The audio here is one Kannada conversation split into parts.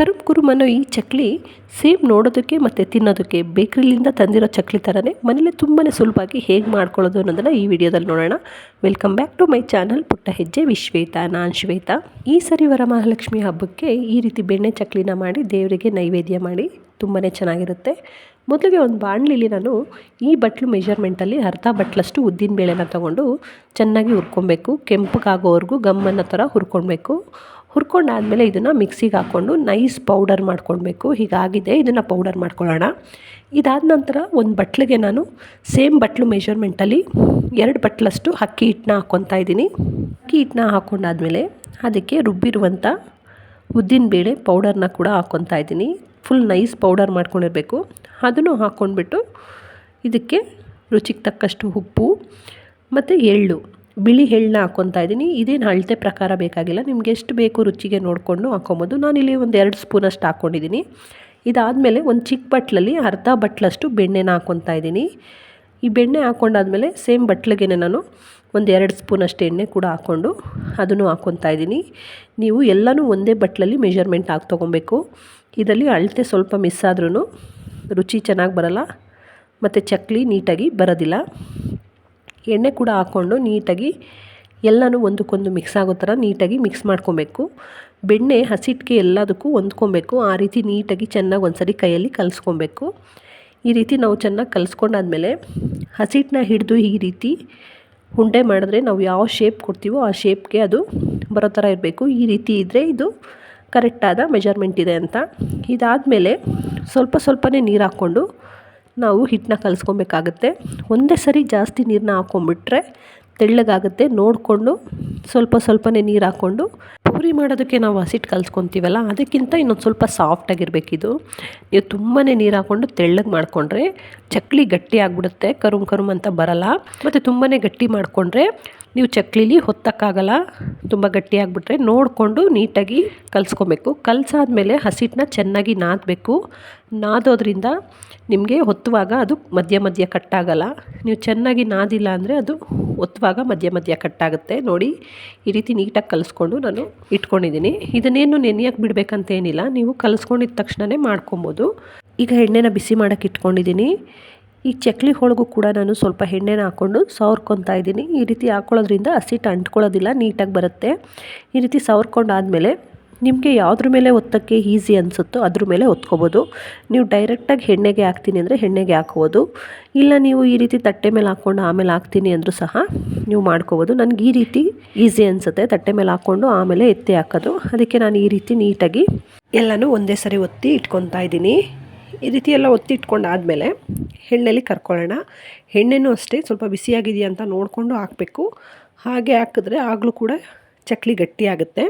ಕರುಮ್ ಕುರುಮ್ ಅನ್ನೋ ಈ ಚಕ್ಲಿ ಸೇಮ್ ನೋಡೋದಕ್ಕೆ ಮತ್ತು ತಿನ್ನೋದಕ್ಕೆ ಬೇಕ್ರಿಲಿಂದ ತಂದಿರೋ ಚಕ್ಲಿ ಥರನೇ ಮನೇಲಿ ತುಂಬಾ ಸುಲಭವಾಗಿ ಹೇಗೆ ಮಾಡ್ಕೊಳ್ಳೋದು ಅನ್ನೋದನ್ನು ಈ ವಿಡಿಯೋದಲ್ಲಿ ನೋಡೋಣ. Welcome back to my channel ಪುಟ್ಟ ಹೆಜ್ಜೆ ವಿಶ್ವೇತ, ನಾನು ಶ್ವೇತಾ. ಈ ಸರಿ ವರಮಹಾಲಕ್ಷ್ಮಿ ಹಬ್ಬಕ್ಕೆ ಈ ರೀತಿ ಬೆಣ್ಣೆ ಚಕ್ಲಿನ ಮಾಡಿ ದೇವರಿಗೆ ನೈವೇದ್ಯ ಮಾಡಿ ತುಂಬಾ ಚೆನ್ನಾಗಿರುತ್ತೆ. ಮೊದಲಿಗೆ ಒಂದು ಬಾಣಲಿಲಿ ನಾನು ಈ ಬಟ್ಲು ಮೆಜರ್ಮೆಂಟಲ್ಲಿ ಅರ್ಧ ಬಟ್ಲಷ್ಟು ಉದ್ದಿನ ಬೇಳೆನ ತಗೊಂಡು ಚೆನ್ನಾಗಿ ಹುರ್ಕೊಬೇಕು. ಕೆಂಪಗಾಗೋವರೆಗೂ ಗಮ್ಮನ್ನ ಥರ ಹುರ್ಕೊಳ್ಬೇಕು. ಹುರ್ಕೊಂಡಾದಮೇಲೆ ಇದನ್ನು ಮಿಕ್ಸಿಗೆ ಹಾಕ್ಕೊಂಡು ನೈಸ್ ಪೌಡರ್ ಮಾಡ್ಕೊಳ್ಬೇಕು. ಹೀಗಾಗಿದೆ, ಇದನ್ನು ಪೌಡರ್ ಮಾಡ್ಕೊಳ್ಳೋಣ. ಇದಾದ ನಂತರ ಒಂದು ಬಟ್ಲಿಗೆ ನಾನು ಸೇಮ್ ಬಟ್ಲು ಮೆಷರ್ಮೆಂಟಲ್ಲಿ ಎರಡು ಬಟ್ಲಷ್ಟು ಅಕ್ಕಿ ಹಿಟ್ಟನ್ನ ಹಾಕ್ಕೊತಾ ಇದ್ದೀನಿ. ಅಕ್ಕಿ ಹಿಟ್ಟನ್ನ ಹಾಕ್ಕೊಂಡಾದ್ಮೇಲೆ ಅದಕ್ಕೆ ರುಬ್ಬಿರುವಂಥ ಉದ್ದಿನಬೇಳೆ ಪೌಡರ್ನ ಕೂಡ ಹಾಕ್ಕೊತಾ ಇದ್ದೀನಿ. ಫುಲ್ ನೈಸ್ ಪೌಡರ್ ಮಾಡ್ಕೊಂಡಿರಬೇಕು. ಅದನ್ನು ಹಾಕ್ಕೊಂಡ್ಬಿಟ್ಟು ಇದಕ್ಕೆ ರುಚಿಗೆ ತಕ್ಕಷ್ಟು ಉಪ್ಪು ಮತ್ತು ಎಳ್ಳು. ಬಿಳಿ ಎಳ್ಳನ್ನ ಹಾಕ್ಕೊತಾ ಇದ್ದೀನಿ. ಇದೇನು ಅಳತೆ ಪ್ರಕಾರ ಬೇಕಾಗಿಲ್ಲ. ನಿಮ್ಗೆ ಎಷ್ಟು ಬೇಕು ರುಚಿಗೆ ನೋಡಿಕೊಂಡು ಹಾಕ್ಕೊಬೋದು ನಾನಿಲ್ಲಿ ಒಂದು ಎರಡು ಸ್ಪೂನಷ್ಟು ಹಾಕ್ಕೊಂಡಿದ್ದೀನಿ ಇದಾದಮೇಲೆ ಒಂದು ಚಿಕ್ಕ ಬಟ್ಲಲ್ಲಿ ಅರ್ಧ ಬಟ್ಲಷ್ಟು ಬೆಣ್ಣೆನ ಹಾಕ್ಕೊತಾ ಇದ್ದೀನಿ. ಈ ಬೆಣ್ಣೆ ಹಾಕ್ಕೊಂಡಾದ್ಮೇಲೆ ಸೇಮ್ ಬಟ್ಲಿಗೆ ನಾನು ಒಂದು ಎರಡು ಸ್ಪೂನಷ್ಟು ಎಣ್ಣೆ ಕೂಡ ಹಾಕ್ಕೊಂಡು ಅದನ್ನು ಹಾಕ್ಕೊತಾ ಇದ್ದೀನಿ. ನೀವು ಎಲ್ಲನೂ ಒಂದೇ ಬಟ್ಲಲ್ಲಿ ಮೆಜರ್ಮೆಂಟ್ ಹಾಕಿ ತೊಗೊಬೇಕು. ಇದರಲ್ಲಿ ಅಳತೆ ಸ್ವಲ್ಪ ಮಿಸ್ ಆದ್ರೂ ರುಚಿ ಚೆನ್ನಾಗಿ ಬರಲ್ಲ. ಮತ್ತು ಚಕ್ಲಿ ನೀಟಾಗಿ ಬರೋದಿಲ್ಲ. ಎಣ್ಣೆ ಕೂಡ ಹಾಕ್ಕೊಂಡು ನೀಟಾಗಿ ಎಲ್ಲನೂ ಒಂದಕ್ಕೊಂದು ಮಿಕ್ಸ್ ಆಗೋ ಥರ ನೀಟಾಗಿ ಮಿಕ್ಸ್ ಮಾಡ್ಕೊಬೇಕು. ಬೆಣ್ಣೆ ಹಸಿಟ್ಟಿಗೆ ಎಲ್ಲದಕ್ಕೂ ಹೊಂದ್ಕೊಬೇಕು. ಆ ರೀತಿ ನೀಟಾಗಿ ಚೆನ್ನಾಗಿ ಒಂದ್ಸರಿ ಕೈಯಲ್ಲಿ ಕಲಿಸ್ಕೊಬೇಕು. ಈ ರೀತಿ ನಾವು ಚೆನ್ನಾಗಿ ಕಲಿಸ್ಕೊಂಡಾದ್ಮೇಲೆ ಹಸಿಟ್ಟನ್ನ ಹಿಡಿದು ಈ ರೀತಿ ಉಂಡೆ ಮಾಡಿದ್ರೆ ನಾವು ಯಾವ ಶೇಪ್ ಕೊಡ್ತೀವೋ ಆ ಶೇಪ್ಗೆ ಅದು ಬರೋ ಥರ ಇರಬೇಕು. ಈ ರೀತಿ ಇದ್ದರೆ ಇದು ಕರೆಕ್ಟಾದ ಮೆಜರ್ಮೆಂಟ್ ಇದೆ ಅಂತ. ಇದಾದಮೇಲೆ ಸ್ವಲ್ಪ ಸ್ವಲ್ಪನೇ ನೀರು ಹಾಕ್ಕೊಂಡು ನಾವು ಹಿಟ್ಟನ್ನ ಕಲಿಸ್ಕೊಬೇಕಾಗತ್ತೆ. ಒಂದೇ ಸರಿ ಜಾಸ್ತಿ ನೀರನ್ನ ಹಾಕೊಂಡ್ಬಿಟ್ರೆ ತೆಳ್ಳಗಾಗುತ್ತೆ. ನೋಡಿಕೊಂಡು ಸ್ವಲ್ಪ ಸ್ವಲ್ಪನೇ ನೀರು ಹಾಕ್ಕೊಂಡು ಪೂರಿ ಮಾಡೋದಕ್ಕೆ ನಾವು ಹಸಿಟ್ಟು ಕಲಿಸ್ಕೊತೀವಲ್ಲ, ಅದಕ್ಕಿಂತ ಇನ್ನೊಂದು ಸ್ವಲ್ಪ ಸಾಫ್ಟಾಗಿರಬೇಕಿದು ನೀವು ತುಂಬಾ ನೀರು ಹಾಕ್ಕೊಂಡು ತೆಳ್ಳಗೆ ಮಾಡಿಕೊಂಡ್ರೆ ಚಕ್ಲಿ ಗಟ್ಟಿ ಆಗಿಬಿಡುತ್ತೆ. ಕರುಮ್ ಕರುಮ್ ಅಂತ ಬರಲ್ಲ. ಮತ್ತು ತುಂಬಾ ಗಟ್ಟಿ ಮಾಡಿಕೊಂಡ್ರೆ ನೀವು ಚಕ್ಲಿಲಿ ಹೊತ್ತಕ್ಕಾಗಲ್ಲ, ತುಂಬ ಗಟ್ಟಿಯಾಗಿಬಿಟ್ರೆ ನೋಡಿಕೊಂಡು ನೀಟಾಗಿ ಕಲಿಸ್ಕೊಬೇಕು. ಕಲಸಾದ್ಮೇಲೆ ಹಸಿಟ್ಟನ್ನ ಚೆನ್ನಾಗಿ ನಾದಬೇಕು. ನಾದೋದ್ರಿಂದ ನಿಮಗೆ ಹೊತ್ತುವಾಗ ಅದು ಮಧ್ಯ ಮಧ್ಯ ಕಟ್ಟಾಗಲ್ಲ. ನೀವು ಚೆನ್ನಾಗಿ ನಾದಿಲ್ಲ ಅಂದರೆ ಅದು ಒತ್ತುವಾಗ ಮಧ್ಯ ಮಧ್ಯ ಕಟ್ಟಾಗುತ್ತೆ. ನೋಡಿ, ಈ ರೀತಿ ನೀಟಾಗಿ ಕಲಿಸ್ಕೊಂಡು ನಾನು ಇಟ್ಕೊಂಡಿದ್ದೀನಿ. ಇದನ್ನೇನು ನೆನೆಯಕ್ಕೆ ಬಿಡಬೇಕಂತ ಏನಿಲ್ಲ ನೀವು ಕಲಿಸ್ಕೊಂಡಿದ್ದ ತಕ್ಷಣವೇ ಮಾಡ್ಕೊಬೋದು. ಈಗ ಎಣ್ಣೆನ ಬಿಸಿ ಮಾಡೋಕ್ಕೆ ಇಟ್ಕೊಂಡಿದ್ದೀನಿ. ಈ ಚಕ್ಲಿ ಹೋಳಿಗೂ ಕೂಡ ನಾನು ಸ್ವಲ್ಪ ಎಣ್ಣೆನ ಹಾಕ್ಕೊಂಡು ಸವರ್ಕೊತಾ ಇದ್ದೀನಿ. ಈ ರೀತಿ ಹಾಕ್ಕೊಳ್ಳೋದ್ರಿಂದ ಹಸಿಟ್ಟು ಅಂಟ್ಕೊಳ್ಳೋದಿಲ್ಲ, ನೀಟಾಗಿ ಬರುತ್ತೆ. ಈ ರೀತಿ ಸವರ್ಕೊಂಡಾದಮೇಲೆ ನಿಮಗೆ ಯಾವುದ್ರ ಮೇಲೆ ಒತ್ತಕ್ಕೆ ಈಸಿ ಅನಿಸುತ್ತೋ ಅದ್ರ ಮೇಲೆ ಒತ್ಕೋಬೋದು. ನೀವು ಡೈರೆಕ್ಟಾಗಿ ಎಣ್ಣೆಗೆ ಹಾಕ್ತೀನಿ ಅಂದರೆ ಎಣ್ಣೆಗೆ ಹಾಕ್ಬೋದು. ಇಲ್ಲ ನೀವು ಈ ರೀತಿ ತಟ್ಟೆ ಮೇಲೆ ಹಾಕ್ಕೊಂಡು ಆಮೇಲೆ ಹಾಕ್ತೀನಿ ಅಂದರೂ ಸಹ ನೀವು ಮಾಡ್ಕೋಬೋದು. ನನಗೆ ಈ ರೀತಿ ಈಸಿ ಅನಿಸುತ್ತೆ, ತಟ್ಟೆ ಮೇಲೆ ಹಾಕ್ಕೊಂಡು ಆಮೇಲೆ ಎತ್ತಿ ಹಾಕೋದು. ಅದಕ್ಕೆ ನಾನು ಈ ರೀತಿ ನೀಟಾಗಿ ಎಲ್ಲನೂ ಒಂದೇ ಸರಿ ಒತ್ತಿ ಇಟ್ಕೊತಾ ಇದ್ದೀನಿ. ಈ ರೀತಿ ಎಲ್ಲ ಒತ್ತಿ ಇಟ್ಕೊಂಡಾದಮೇಲೆ ಎಣ್ಣೆಲಿ ಕರ್ಕೊಳ್ಳೋಣ. ಎಣ್ಣೆನೂ ಅಷ್ಟೇ ಸ್ವಲ್ಪ ಬಿಸಿಯಾಗಿದೆಯಾ ಅಂತ ನೋಡಿಕೊಂಡು ಹಾಕಬೇಕು. ಹಾಗೆ ಹಾಕಿದ್ರೆ ಆಗಲೂ ಕೂಡ ಚಕ್ಲಿ ಗಟ್ಟಿಯಾಗುತ್ತೆ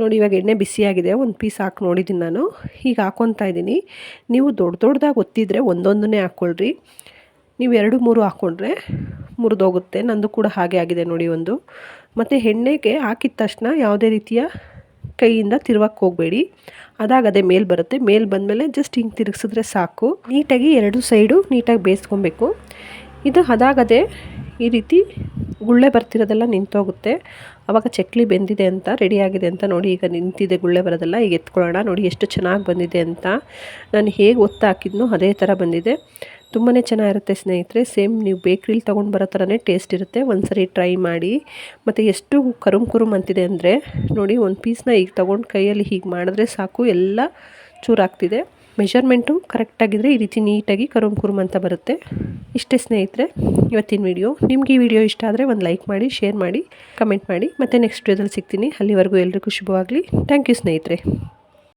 ನೋಡಿ, ಇವಾಗ ಎಣ್ಣೆ ಬಿಸಿಯಾಗಿದೆ. ಒಂದು ಪೀಸ್ ಹಾಕಿ ನೋಡಿದ್ದೀನಿ ನಾನು. ಈಗ ಹಾಕ್ಕೊತಾ ಇದ್ದೀನಿ. ನೀವು ದೊಡ್ಡ ದೊಡ್ಡದಾಗಿ ಒತ್ತಿದ್ರೆ ಒಂದೊಂದನ್ನೇ ಹಾಕ್ಕೊಳ್ರಿ. ನೀವು ಎರಡು, ಮೂರು ಹಾಕ್ಕೊಂಡ್ರೆ ಮುರಿದೋಗುತ್ತೆ. ನಂದು ಕೂಡ ಹಾಗೆ ಆಗಿದೆ ನೋಡಿ ಒಂದು. ಮತ್ತು ಎಣ್ಣೆಗೆ ಹಾಕಿದ ತಕ್ಷಣ ಯಾವುದೇ ರೀತಿಯ ಕೈಯಿಂದ ತಿರುವಕ್ಕೆ ಹೋಗಬೇಡಿ. ಅದಾಗದೆ ಮೇಲೆ ಬರುತ್ತೆ. ಮೇಲೆ ಬಂದಮೇಲೆ ಜಸ್ಟ್ ಹಿಂಗೆ ತಿರುಗಿಸಿದ್ರೆ ಸಾಕು. ನೀಟಾಗಿ ಎರಡು ಸೈಡು ನೀಟಾಗಿ ಬೇಯಿಸ್ಕೊಬೇಕು. ಇದು ಅದಾಗದೆ ಈ ರೀತಿ ಗುಳ್ಳೆ ಬರ್ತಿರೋದೆಲ್ಲ ನಿಂತೋಗುತ್ತೆ. ಆವಾಗ ಚಕ್ಲಿ ಬೆಂದಿದೆ ಅಂತ ರೆಡಿಯಾಗಿದೆ ಅಂತ ನೋಡಿ ಈಗ ನಿಂತಿದೆ ಗುಳ್ಳೆ ಬರೋದೆಲ್ಲ. ಈಗ ಎತ್ಕೊಳ್ಳೋಣ ನೋಡಿ ಎಷ್ಟು ಚೆನ್ನಾಗಿ ಬಂದಿದೆ ಅಂತ. ನಾನು ಹೇಗೆ ಒತ್ತಾಕಿದ್ನೋ ಅದೇ ಥರ ಬಂದಿದೆ. ತುಂಬಾ ಚೆನ್ನಾಗಿರುತ್ತೆ ಸ್ನೇಹಿತರೆ. ಸೇಮ್ ನೀವು ಬೇಕ್ರಿಲಿ ತೊಗೊಂಡು ಬರೋ ಥರನೇ ಟೇಸ್ಟ್ ಇರುತ್ತೆ. ಒಂದು ಸರಿ ಟ್ರೈ ಮಾಡಿ. ಮತ್ತು ಎಷ್ಟು ಕರುಮ್ ಕುರುಮ್ ಅಂತಿದೆ ಅಂದರೆ, ನೋಡಿ ಒಂದು ಪೀಸ್ನ ಈಗ ತೊಗೊಂಡು ಕೈಯಲ್ಲಿ ಹೀಗೆ ಮಾಡಿದ್ರೆ ಸಾಕು. ಎಲ್ಲ ಚೂರಾಗ್ತಿದೆ. ಮೆಷರ್ಮೆಂಟು ಕರೆಕ್ಟಾಗಿದ್ದರೆ ಈ ರೀತಿ ನೀಟಾಗಿ ಕರುಮ್ ಕುರುಮ್ ಅಂತ ಬರುತ್ತೆ. ಇಷ್ಟೇ ಸ್ನೇಹಿತರೆ, ಇವತ್ತಿನ ವಿಡಿಯೋ ನಿಮ್ಗೆ ಈ ವಿಡಿಯೋ ಇಷ್ಟ ಆದರೆ ಒಂದು ಲೈಕ್ ಮಾಡಿ ಶೇರ್ ಮಾಡಿ ಕಮೆಂಟ್ ಮಾಡಿ. ಮತ್ತು ನೆಕ್ಸ್ಟ್ ವಿಡಿಯೋದಲ್ಲಿ ಸಿಗ್ತೀನಿ. ಅಲ್ಲಿವರೆಗೂ ಎಲ್ರಿಗೂ ಶುಭವಾಗಲಿ. ಥ್ಯಾಂಕ್ ಯು ಸ್ನೇಹಿತರೆ.